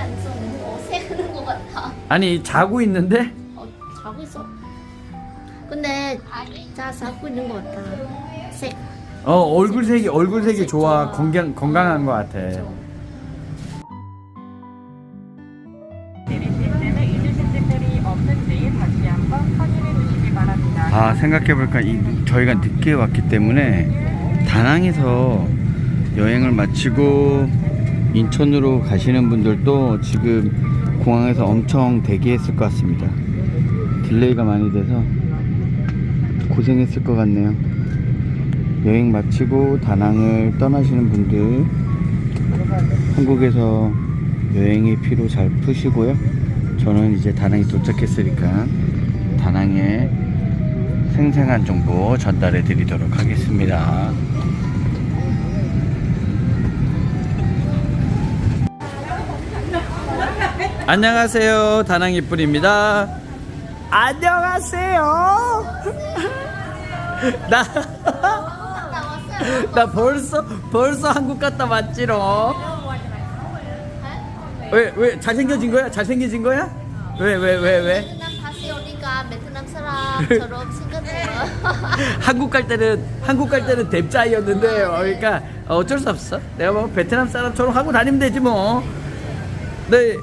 앉아서 너무 어색하는 것 같아. 아니 자고 있는데 어, 자고 있어. 근데 자 자고 있는 것 같아. 색. 어 얼굴 색이 얼굴 색이 좋아 건강 건강한 것 같아. 내리실 때는 잊으신 점들이 없는지 다시 한번 확인해 주시기 바랍니다. 아 생각해보니까 이, 저희가 늦게 왔기 때문에 다낭에서 여행을 마치고 인천으로 가시는 분들도 지금 공항에서 엄청 대기했을 것 같습니다. 딜레이가 많이 돼서 고생했을 것 같네요. 여행 마치고 다낭을 떠나시는 분들 한국에서 여행의 피로 잘 푸시고요. 저는 이제 다낭에 도착했으니까 다낭에 생생한 정보 전달해 드리도록 하겠습니다. 안녕하세요. 다낭 이쁜입니다. 안녕하세요. 나. 나 벌써, 벌써 한국 갔다 왔지롱. 왜, 왜, 잘생겨진 거야? 잘생겨진 거야? 왜, 왜, 왜, 왜? 베트남 다시 오니까 베트남 사람처럼 생겼어요. 한국 갈 때는 한국 갈 때는 뎁자이였는데 어, 그러니까 어쩔 수 없어. 내가 뭐 베트남 사람처럼 하고 다니면 되지 뭐. 네,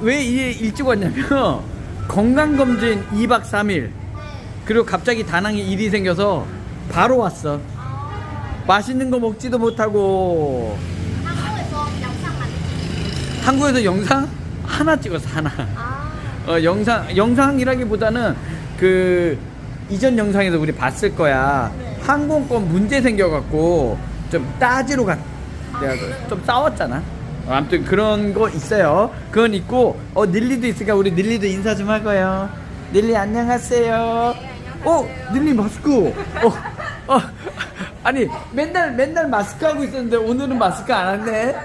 왜 이- 일찍 왔냐면 건강 검진 2박 3일 그리고 갑자기 다낭에 일이 생겨서 바로 왔어. 맛있는 거 먹지도 못하고 한국에서 영상 한국에서 영상 하나 찍었어 하나. 아, 어, 영상 영상이라기보다는 그 이전 영상에서 우리 봤을 거야. 네. 항공권 문제 생겨갖고 좀 따지러 갔. 내가 그좀 싸웠잖아. 어, 아무튼 그런 거 있어요. 그건 있고 어 닐리도 있으니까 우리 닐리도 인사 좀 하고요. 닐리 안녕하세요. 어 닐리 마스크. 어, 어 아니 맨날 맨날 마스크 하고 있었는데 오늘은 마스크 안 왔네.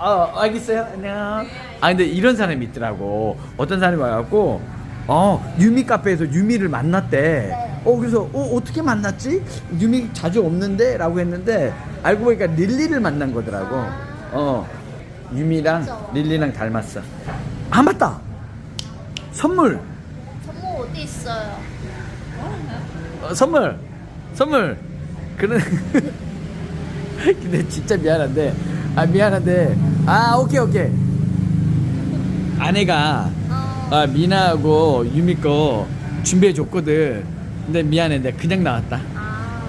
어, 알겠어요. 안녕. 아, 근데 이런 사람이 있더라고. 어떤 사람이 와갖고, 어, 유미 카페에서 유미를 만났대. 어, 그래서, 어, 어떻게 만났지? 유미 자주 없는데? 라고 했는데, 알고 보니까 릴리를 만난 거더라고. 어, 유미랑. 릴리랑 닮았어. 아, 맞다! 선물! 선물 어디 있어요? 어, 선물! 선물! 그런. 근데 진짜 미안한데, 아, 미안한데, 아, 오케이, 오케이. 아내가 어, 아, 미나하고 유미 거 준비해 줬거든. 근데 미안해, 내가 그냥 나왔다. 아,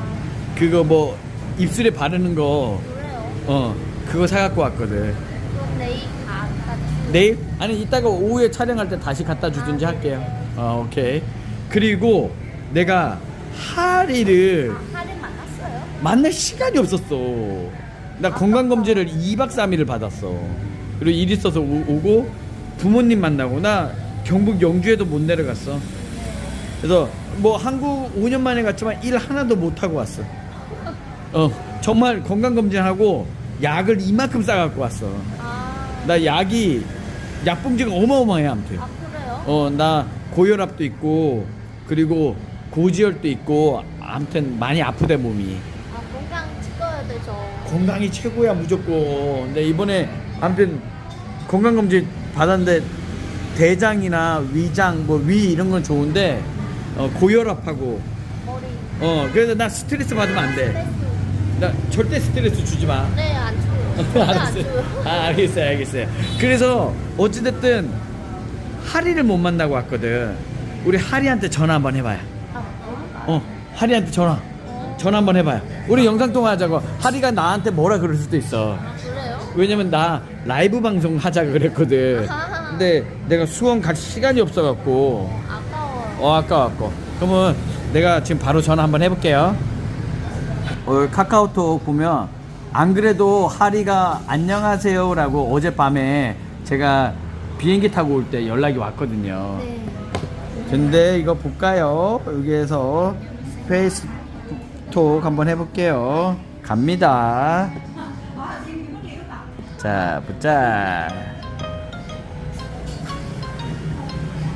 그거 뭐 입술에 바르는 거, 그래요? 어, 그거 사갖고 왔거든. 그럼 내일 가, 같이. 내일? 아니, 이따가 오후에 촬영할 때 다시 갖다 주든지 할게요. 어, 오케이. 그리고 내가 하리를 하를 만났어요? 만날 시간이 없었어. 나 건강검진을 2박 3일을 받았어. 그리고 일 있어서 오, 오고 부모님 만나고 나 경북 영주에도 못 내려갔어. 그래서 뭐 한국 5년 만에 갔지만 일 하나도 못 하고 왔어. 어 정말 건강검진하고 약을 이만큼 싸갖고 왔어. 아, 나 약이 약봉지가 어마어마해 아무튼. 아 그래요? 어 나 고혈압도 있고 그리고 고지혈도 있고 아무튼 많이 아프대 몸이. 아, 건강 지켜야 되죠. 건강이 최고야 무조건. 근데 이번에 아무튼 건강 검진 받았는데 대장이나 위장 뭐 위 이런 건 좋은데 어, 고혈압하고 머리. 어 그래서 나 스트레스 받으면 안 돼. 나 절대 스트레스 주지 마. 네, 알았어요. 줘요. 아 알겠어요 알겠어요. 그래서 어찌됐든 하리를 못 만나고 왔거든. 우리 하리한테 전화 한번 해봐요. 아, 어 하리한테 전화. 전화 한번 해봐요. 우리 영상 통화하자고. 하리가 나한테 뭐라 그럴 수도 있어. 아, 그래요? 왜냐면 나 라이브 방송 하자 그랬거든. 아하. 근데 내가 수원 갈 시간이 없어갖고 아까워요. 어 아까웠고. 그러면 내가 지금 바로 전화 한번 해볼게요. 어, 카카오톡 보면 안 그래도 하리가 안녕하세요라고 어젯밤에 제가 비행기 타고 올 때 연락이 왔거든요. 네. 근데 이거 볼까요? 여기에서 페이스톡 한번 해볼게요. 갑니다. 자, 보자.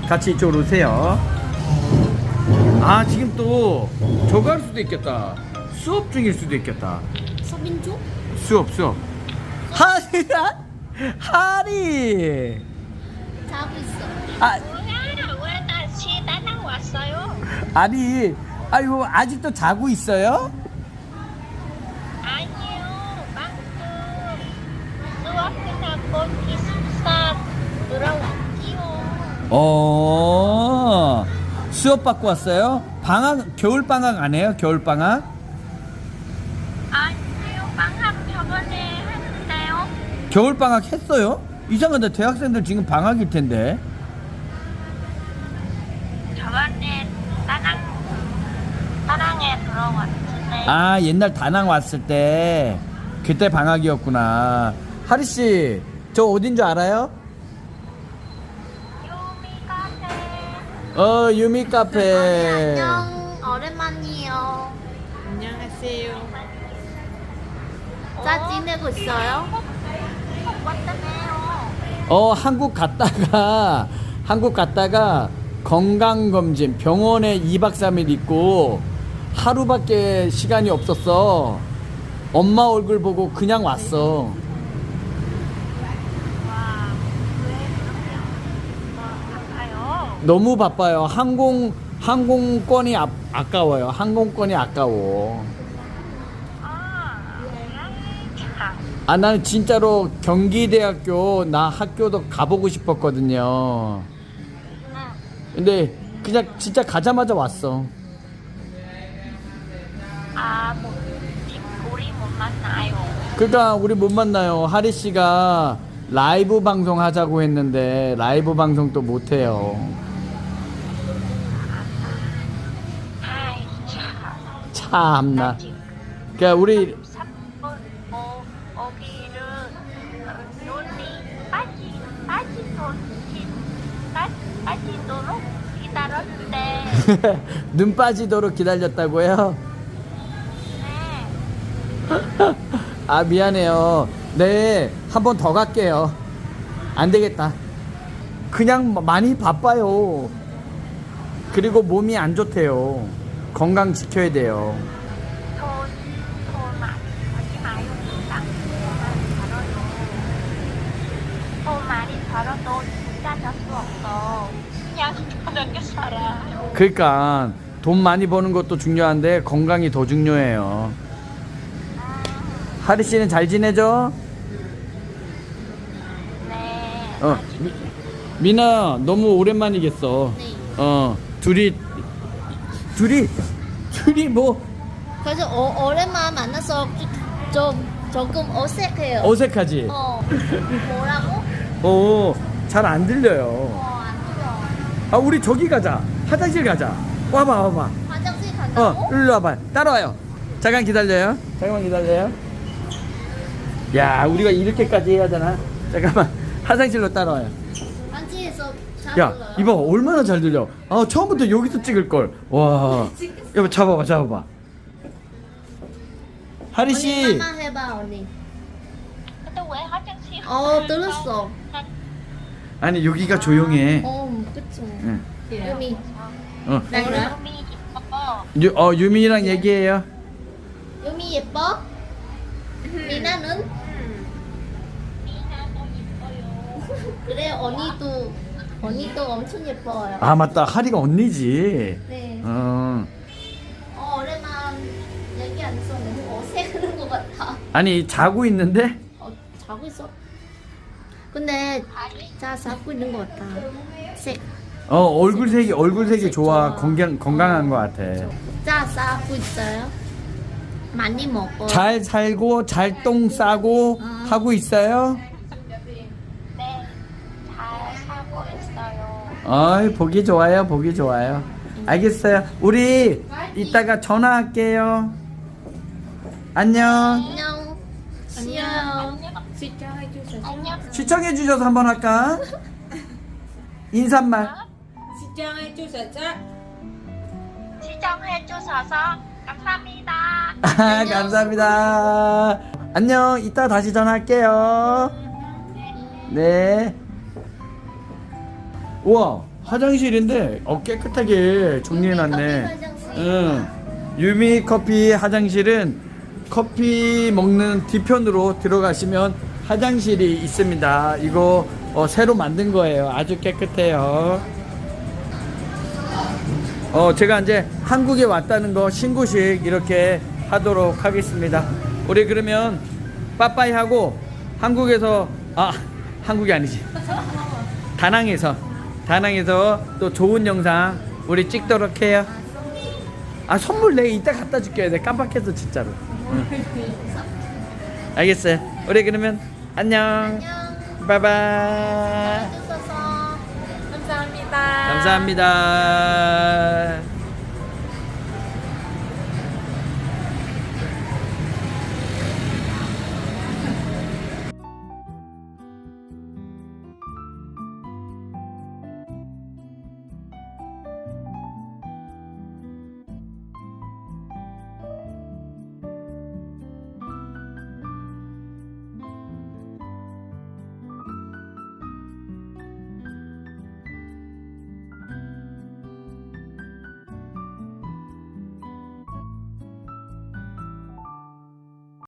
같이 이쪽으로 오세요. 아, 지금 또 저거 할 수도 있겠다. 수업 중일 수도 있겠다. 서민족? 수업, 수업. 하리야? 하리. 자고 있어. 아, 뭐야? 왜 다시 다낭 왔어요? 아니, 아이고 아직도 자고 있어요? 아니요. 방금 수업 끝나고 기숙사 들어왔지요. 어. 수업 받고 왔어요? 방학 겨울 방학 안 해요? 겨울 방학? 아니요. 방학 저번에 했는데요. 겨울 방학 했어요? 이상한데 대학생들 지금 방학일 텐데. 저번에 다낭 다낭에 들어왔는데 아 옛날 다낭 왔을 때 그때 방학이었구나. 하리 씨, 저 어딘 줄 알아요? 유미 카페 어 유미 카페. 안녕. 오랜만이에요. 안녕하세요. 잘 지내고 있어요? 왔다네요. 어 한국 갔다가 한국 갔다가 건강 검진 병원에 2박 3일 있고 하루밖에 시간이 없었어. 엄마 얼굴 보고 그냥 왔어. 바빠요? 너무 바빠요. 항공 항공권이 아, 아까워요. 항공권이 아까워. 아, 참. 아 나는 진짜로 경기대학교 나 학교도 가보고 싶었거든요. 응. 근데 그냥 진짜 가자마자 왔어. 아, 뭐, 우리 못 만나요. 그러니까 우리 못 만나요. 하리 씨가 라이브 방송 하자고 했는데 라이브 방송 또 못 해요. 아이, 참. 참나. 나 지금 그러니까 우리 눈 빠지도록 기다렸다고요? 네. 아 미안해요. 네, 한 번 더 갈게요. 안 되겠다. 그냥 많이 바빠요. 그리고 몸이 안 좋대요. 건강 지켜야 돼요. 돈, 돈 많이 벌지 마요. 돈 많이 벌어도 진짜 될수 없어. 그냥 편하게 살아. 그러니까 돈 많이 버는 것도 중요한데 건강이 더 중요해요. 하리 씨는 잘 지내죠? 네. 어, 미, 미나 너무 오랜만이겠어. 네. 어, 둘이 둘이 둘이 뭐 그래서 어, 오랜만 만나서 좀 조금 어색해요. 어색하지? 어. 뭐라고? 어, 잘 안 들려요. 어, 안 들려. 아, 우리 저기 가자. 화장실 가자. 와봐, 와봐. 화장실 어, 간다고? 일로 와봐. 따라와요. 잠깐 기다려요. 잠깐만 기다려요. 야, 우리가 이렇게까지 해야 되나? 잠깐만. 화장실로 따라와요. 반지에서 잘 야, 불러요. 이봐 얼마나 잘 들려. 아, 처음부터 여기서 찍을 걸. 와. 여보 잡아봐, 잡아봐. 하리 언니 씨. 한번 해봐 언니. 어 들었어. 아니 여기가 조용해. 어 그쵸. 응. 유미. 어. 나 그래? 이름이 이뻐. 유, 어 유민이랑 얘기해요. 유미 예뻐? 미나는? 미나도 이뻐요. 그래 언니도 언니도 엄청 예뻐요. 아 맞다. 하리가 언니지. 네. 어. 어 오랜만 얘기 안 해서 너무 어색한 것 같아. 아니 자고 있는데 어 자고 있어. 근데 자 자고 있는 것 같다. 색. 어 얼굴 색이 얼굴 색이 좋아. 건강 건강한 것 같아. 자 싸고 있어요. 많이 먹어. 잘 살고 잘 똥 싸고 아. 하고 있어요. 네. 잘 살고 있어요. 어이 보기 좋아요. 보기 좋아요. 알겠어요. 우리 이따가 전화할게요. 안녕. 안녕. 안녕. 안녕. 시청해 주셔서 한번 할까? 인사말. 시청해 주셔서 시청해 주셔서 감사합니다. 아, 감사합니다. 안녕. 이따 다시 전화할게요. 네. 우와, 화장실인데 어 깨끗하게 정리해놨네. 응. 유미 커피 화장실은 커피 먹는 뒤편으로 들어가시면 화장실이 있습니다. 이거 어, 새로 만든 거예요. 아주 깨끗해요. 어, 제가 이제 한국에 왔다는 거 신고식 이렇게 하도록 하겠습니다. 우리 그러면 빠빠이 하고 한국에서 아 한국이 아니지 다낭에서 다낭에서 또 좋은 영상 우리 찍도록 해요. 아 선물 내가 이따 갖다 줄게. 내가 깜빡했어 진짜로. 응. 알겠어요. 우리 그러면 안녕. 안녕. 바이바이. 감사합니다.